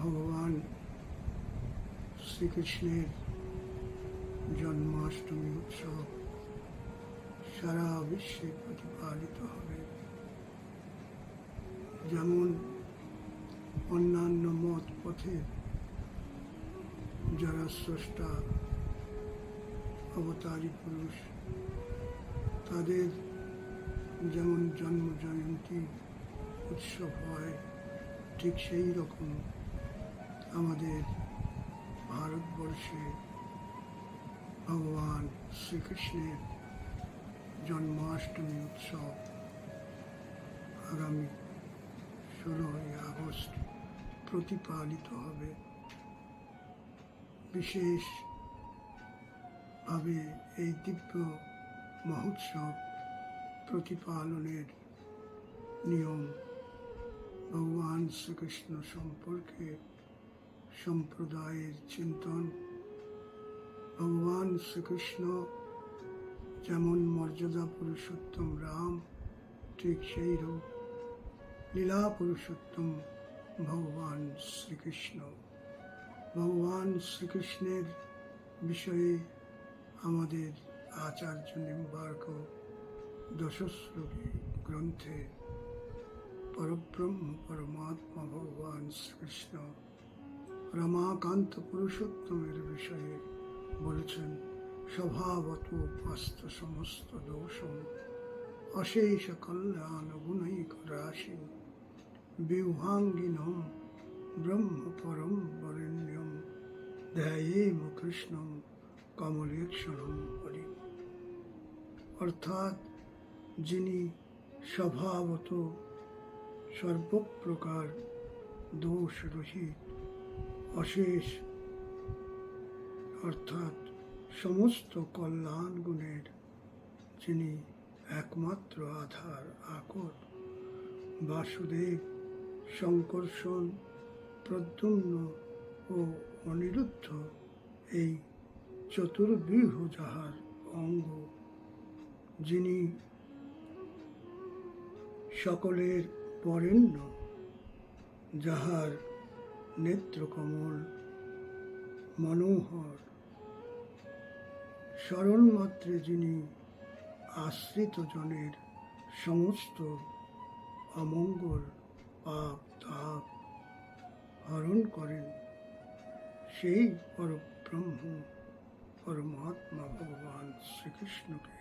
ভগবান শ্রীকৃষ্ণের জন্মাষ্টমী উৎসব সারা বিশ্বে প্রতিপালিত হবে। যেমন অন্যান্য মত পথের যারা স্রষ্টা, অবতারী পুরুষ, তাদের যেমন জন্ম জয়ন্তী উৎসব হয়, ঠিক সেই রকম আমাদের ভারতবর্ষে ভগবান শ্রীকৃষ্ণের জন্মাষ্টমী উৎসব আগামী ষোলোই আগস্ট প্রতিপালিত হবে। বিশেষভাবে এই দিব্য মহোৎসব প্রতিপালনের নিয়ম ভগবান শ্রীকৃষ্ণ সম্পর্কে সম্প্রদায়ের চিন্তন। ভগবান শ্রীকৃষ্ণ যেমন মর্যাদা পুরুষোত্তম রাম, ঠিক সেই রূপ লীলা পুরুষোত্তম ভগবান শ্রীকৃষ্ণ। ভগবান শ্রীকৃষ্ণের বিষয়ে আমাদের আচার্য নিম্বার্ক দশশ্লোকী গ্রন্থে, পরব্রহ্ম পরমাত্মা ভগবান শ্রীকৃষ্ণ রমাকান্ত পুরুষোত্তমের বিষয়ে বলেছেন, স্বভাবত পাস্ত সমস্ত দোষম, অশেষ কল্যাণ গুণৈক রাশি বিভাঙ্গিনম ব্রহ্ম পরম বরেণ্যম, ধ্যায়েম কৃষ্ণম কমলেক্ষণম হরি অর্থাৎ যিনি স্বভাবত সর্বপ্রকার দোষ রহিত অশেষ। অর্থাৎ সমস্ত কল্যাণ গুণের যিনি একমাত্র আধার, আকর, বাসুদেব শঙ্কর্ষণ প্রদ্যুম্ন ও অনিরুদ্ধ, এই চতুর্বিহ যাহার অঙ্গ, যিনি সকলের বরেণ্য যাহার নেত্রকমল, মনোহর স্মরণ মাত্রে যিনি আশ্রিত জনের সমস্ত অমঙ্গল পাপ তাপ হরণ করেন, সেই পরব্রহ্ম, পরমাত্মা ভগবান শ্রীকৃষ্ণকে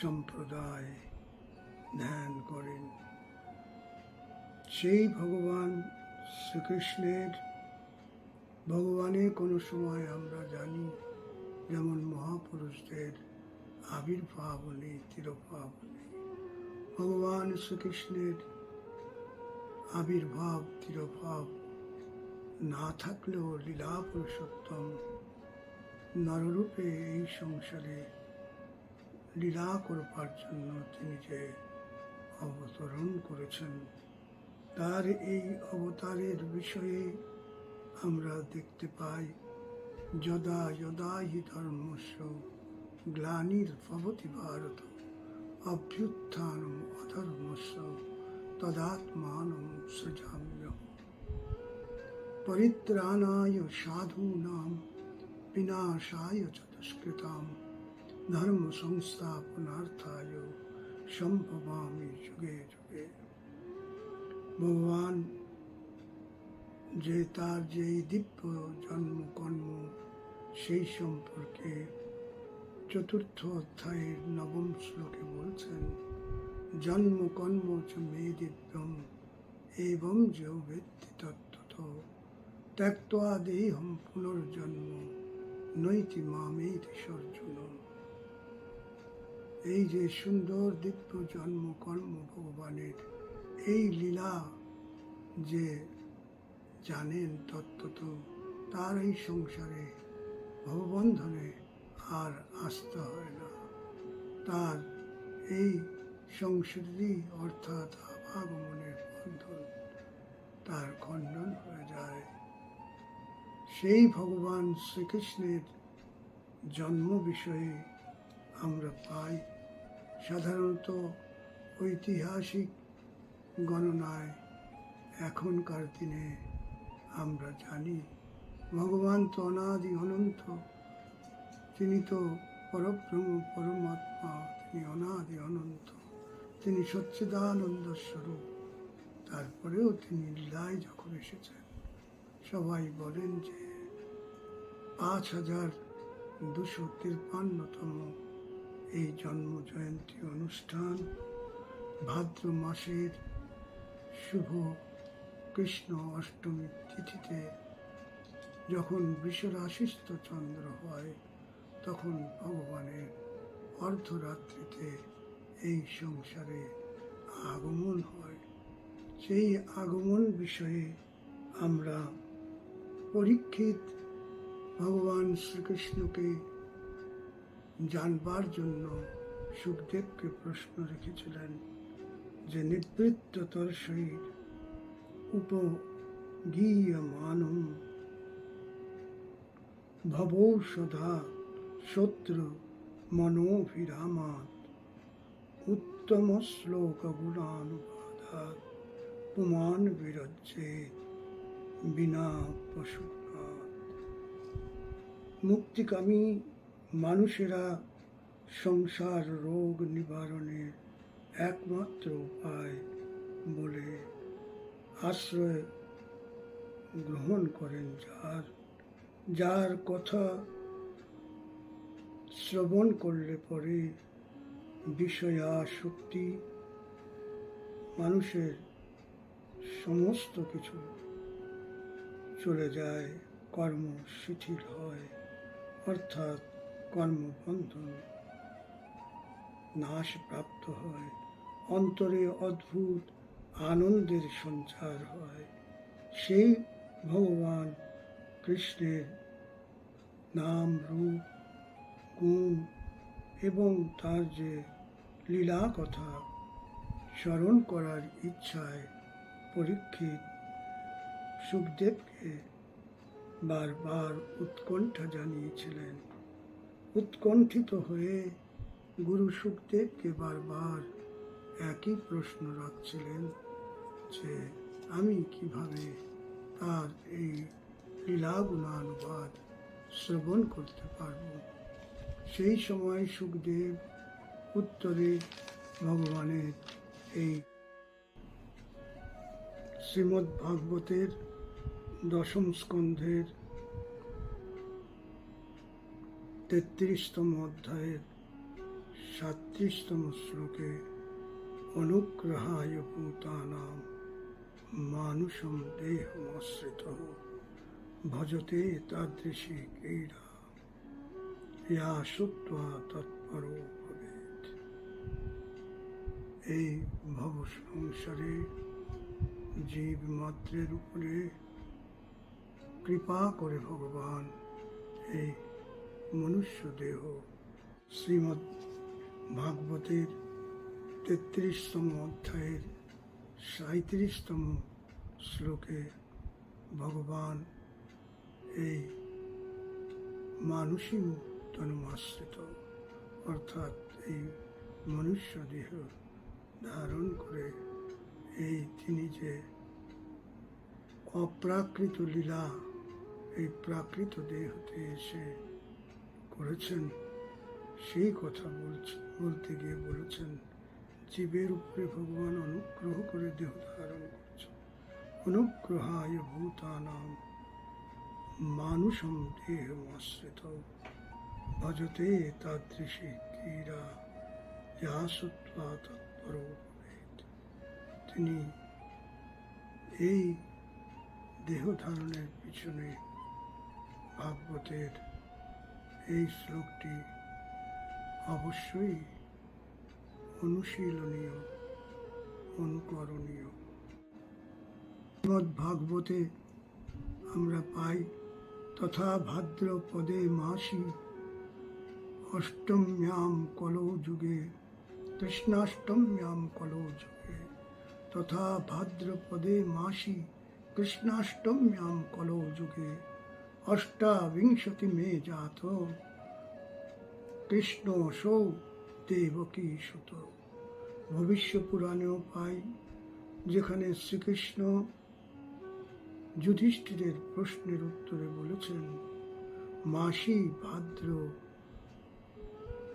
সম্প্রদায় ধ্যান করেন। সেই ভগবান শ্রীকৃষ্ণের ভগবানের কোনো সময় আমরা জানি যেমন মহাপুরুষদের আবির্ভাব নেই তিরোভাব নেই ভগবান শ্রীকৃষ্ণের আবির্ভাব, তিরোভাব না থাকলেও লীলা পুরুষোত্তম নররূপে এই সংসারে লীলা করবার জন্য তিনি যে অবতরণ করেছেন তার এই অবতারের বিষয়ে আমরা দেখতে পাই, যদা যদা হি ধর্মস্য গ্লানির্ভবতি ভারত, অভ্যুত্থানম অধর্মস্য তদাত্মানম সৃজাম্য। পরিত্রাণায় সাধূনাম, বিনাশায় চ দুষ্কৃতাম ধর্ম সংস্থাপনার্থায় সম্ভবামি ভগবান, যে তার যে দিব্য জন্ম কর্ম, সেই সম্পর্কে চতুর্থ অধ্যায়ের নবম শ্লোকে বলছেন, জন্ম কর্ম চ মে দিব্যম, এবং যে ব্যক্তি তত্ত্বত দেহম পুনর্জন্ম, নৈতি মামেতি সর্জুন। এই যে সুন্দর দিব্য জন্ম কর্ম ভগবানের এই লীলা যে জানেন তত্ত্বত তার এই সংসারে ভববন্ধনে আর আসতে হয় না। তার এই সংস্কৃতি অর্থাৎ আবাগমনের বন্ধন তার খণ্ডন হয়ে যায়। সেই ভগবান শ্রীকৃষ্ণের জন্ম বিষয়ে আমরা পাই। সাধারণত ঐতিহাসিক গণনায় এখনকার দিনে আমরা জানি ভগবান তো অনাদি অনন্ত। তিনি তো পরব্রহ্ম, পরমাত্মা, তিনি অনাদি অনন্ত। তিনি সচ্চিদানন্দ স্বরূপ। তারপরেও তিনি লীলায় যখন এসেছেন, সবাই বলেন যে পাঁচ হাজার দুশো তিরপান্নতম এই জন্ম জয়ন্তী অনুষ্ঠান ভাদ্র মাসের শুভ কৃষ্ণ অষ্টমী তিথিতে যখন বিশ্বরাশিস্থ চন্দ্র হয়, তখন ভগবানের অর্ধরাত্রিতে এই সংসারে আগমন হয়। সেই আগমন বিষয়ে আমরা পরীক্ষিত ভগবান শ্রীকৃষ্ণকে জানবার জন্য সুখদেবকে প্রশ্ন রেখেছিলেন। যে নিবৃত্ততর সহিত উপগীয়মানম। ভবৌষধা শত্রু মনোভিরামাত উত্তম শ্লোক গুণানুবাদাত পুমান বিরজ্জে বিনা পশুপাত। মুক্তিকামী মানুষেরা সংসার রোগ নিবারণের একমাত্র উপায় বলে আশ্রয় গ্রহণ করেন যার যার কথা শ্রবণ করলে পরে বিষয়া শক্তি মানুষের সমস্ত কিছু চলে যায়, কর্ম শিথিল হয়, অর্থাৎ কর্মবন্ধন নাশ প্রাপ্ত হয়। অন্তরে অদ্ভুত আনন্দের সঞ্চার হয়। সেই ভগবান কৃষ্ণের নাম, রূপ, গুণ এবং তার যে লীলা কথা স্মরণ করার ইচ্ছায় পরীক্ষিত সুখদেবকে বারবার উৎকণ্ঠা জানিয়েছিলেন। উৎকণ্ঠিত হয়ে গুরু সুখদেবকে বারবার একই প্রশ্ন রাখছিলেন যে আমি কীভাবে তার এই লীলাগুণানুবাদ শ্রবণ করতে পারব? সেই সময় সুখদেব উত্তরে ভগবানের এই শ্রীমদ্ ভাগবতের দশম স্কন্ধের তেত্রিশতম অধ্যায়ের সাত্রিশতম শ্লোকে অনুগ্রহায় ভূতানাম মানুষম দেহমাশ্রিত ভজতে তাদৃশী ক্রীড়া। ইয়া শ্রুত্বা তৎপর এই ভব সংসারে জীব মাত্রের উপরে কৃপা করে ভগবান এই মনুষ্য দেহ শ্রীমদ্ ভাগবতের তেত্রিশতম অধ্যায়ের সাঁত্রিশতম শ্লোকে ভগবান এই মানুষই তনুমাশ্রিত অর্থাৎ এই মনুষ্য দেহ ধারণ করে এই তিনি যে অপ্রাকৃত লীলা, এই প্রাকৃত দেহতে এসে করেছেন, সেই কথা বলছে, বলতে গিয়ে বলেছেন জীবের উপরে ভগবান অনুগ্রহ করে দেহ ধারণ করছেন অনুগ্রহায় ভূতানাম। মানুষম দেহমাশ্রিত ভজতে তাদৃশী ক্রীড়া। যা সত্ত্বা তৎপর তিনি এই দেহ ধারণের পিছনে ভাগবতের এই শ্লোকটি অবশ্যই অনুশীলনীয়, অনুকরণীয়। ভাগবতে আমরা পাই, তথা ভাদ্রপদে মাসি, অষ্টম্যাম কলৌ যুগে, কৃষ্ণাষ্টম্যাম কলৌ যুগে, তথা ভাদ্রপদে মাসি, কৃষ্ণাষ্টম্যাম কলৌ যুগে, অষ্টাবিংশতি মে জাত কৃষ্ণ সৌ দেবকী সুত? ভবিষ্য পুরাণেও পাই যেখানে শ্রীকৃষ্ণ যুধিষ্ঠিরের প্রশ্নের উত্তরে বলেছেন, মাসি ভাদ্র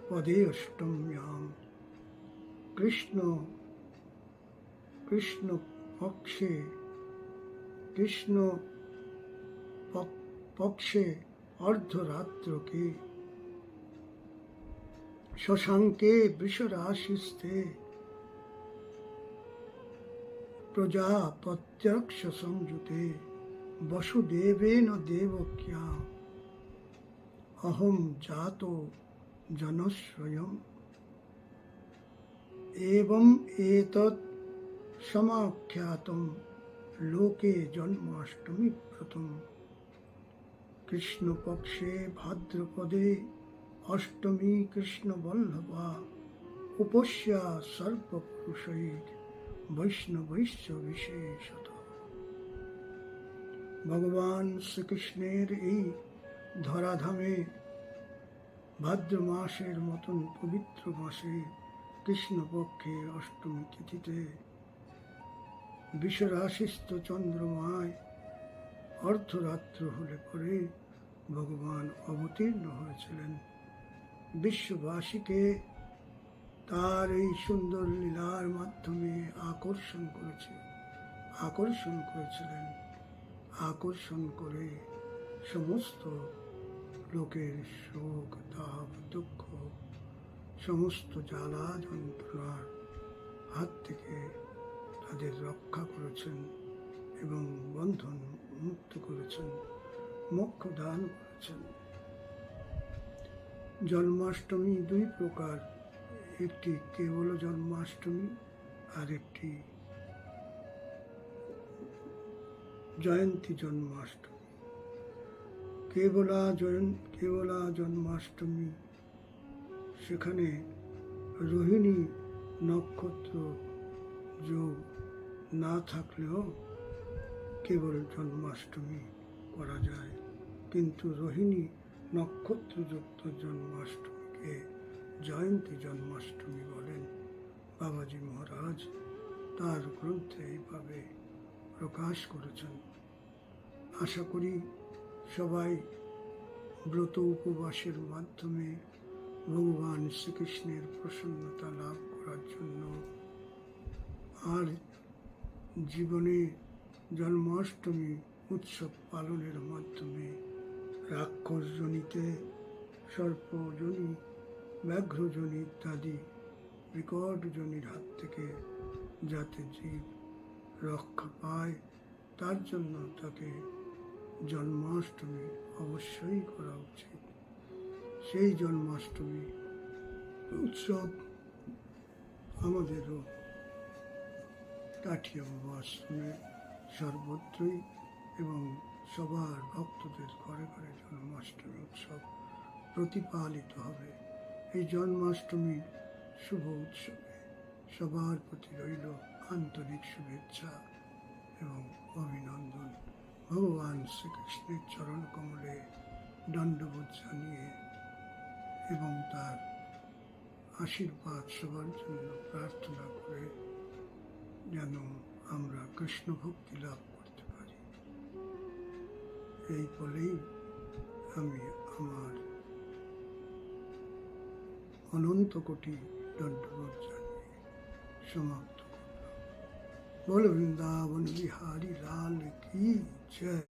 পদে অষ্টম্যাম কৃষ্ণ কৃষ্ণ পক্ষে, কৃষ্ণ পক- পক্ষে অর্ধরাত্রকে শশাঙ্কে বৃষরাশিস্থে। প্রজাপত্যক্ষ সংযুতে বসুদেবেন দেবক্যা অহম জাত জনস্বয়ং এবং এতৎ সমাখ্যাতম, লোকে জন্মাষ্টমী প্রথম কৃষ্ণপক্ষে ভাদ্রপদে অষ্টমী কৃষ্ণ বল্লভা, উপস্যা সর্বপুরুষৈর বৈষ্ণবৈশ্য বিশেষত। ভগবান শ্রীকৃষ্ণের এই ধরাধামে ভাদ্র মাসের মতন পবিত্র মাসে কৃষ্ণপক্ষে অষ্টমী তিথিতে বিশ্বরাশিস্থ চন্দ্রমায় অর্ধরাত্র হলে পরে ভগবান অবতীর্ণ হয়েছিলেন। বিশ্ববাসীকে তার এই সুন্দর লীলার মাধ্যমে আকর্ষণ করেছে। আকর্ষণ করেছিলেন। আকর্ষণ করে সমস্ত লোকের শোক তাপ দুঃখ, সমস্ত জ্বালা যন্ত্রণার হাত থেকে তাদের রক্ষা করেছেন এবং বন্ধন মুক্ত করেছেন, মোক্ষ দান করেছেন। জন্মাষ্টমী দুই প্রকার, একটি কেবল জন্মাষ্টমী আর একটি জয়ন্তী জন্মাষ্টমী। কেবলা জয়ন, কেবলা জন্মাষ্টমী, সেখানে রোহিণী নক্ষত্র যোগ না থাকলেও কেবল জন্মাষ্টমী করা যায়। কিন্তু রোহিণী নক্ষত্রযুক্ত জন্মাষ্টমীকে জয়ন্তী জন্মাষ্টমী বলেন। বাবাজি মহারাজ তার গ্রন্থে এইভাবে প্রকাশ করেছেন। আশা করি সবাই ব্রত উপবাসের মাধ্যমে ভগবান শ্রীকৃষ্ণের প্রসন্নতা লাভ করার জন্য আর জীবনে জন্মাষ্টমী উৎসব পালনের মাধ্যমে রাক্ষসজনিতে সর্পজনী ব্যাঘ্রজনী ইত্যাদি বিকটজনির হাত থেকে যাতে জীব রক্ষা পায়, তার জন্য তাকে জন্মাষ্টমী অবশ্যই করা উচিত। সেই জন্মাষ্টমী উৎসব আমাদেরও কাঠিয়া বাবা আশ্রমে সর্বত্রই এবং সবার ভক্তদের ঘরে ঘরে জন্মাষ্টমী উৎসব প্রতিপালিত হবে। এই জন্মাষ্টমী শুভ উৎসবে সবার প্রতি রইল আন্তরিক শুভেচ্ছা এবং অভিনন্দন। ভগবান শ্রীকৃষ্ণের চরণ কমলে দণ্ডবোধ জানিয়ে এবং তার আশীর্বাদ সবার জন্য প্রার্থনা করে যেন আমরা কৃষ্ণ ভক্তি লাভ এই বলেই আমি আমার অনন্ত কোটি দণ্ডবোধ জানিয়ে সমাপ্ত করলাম। বল বৃন্দাবন বিহারী লাল কি জয়।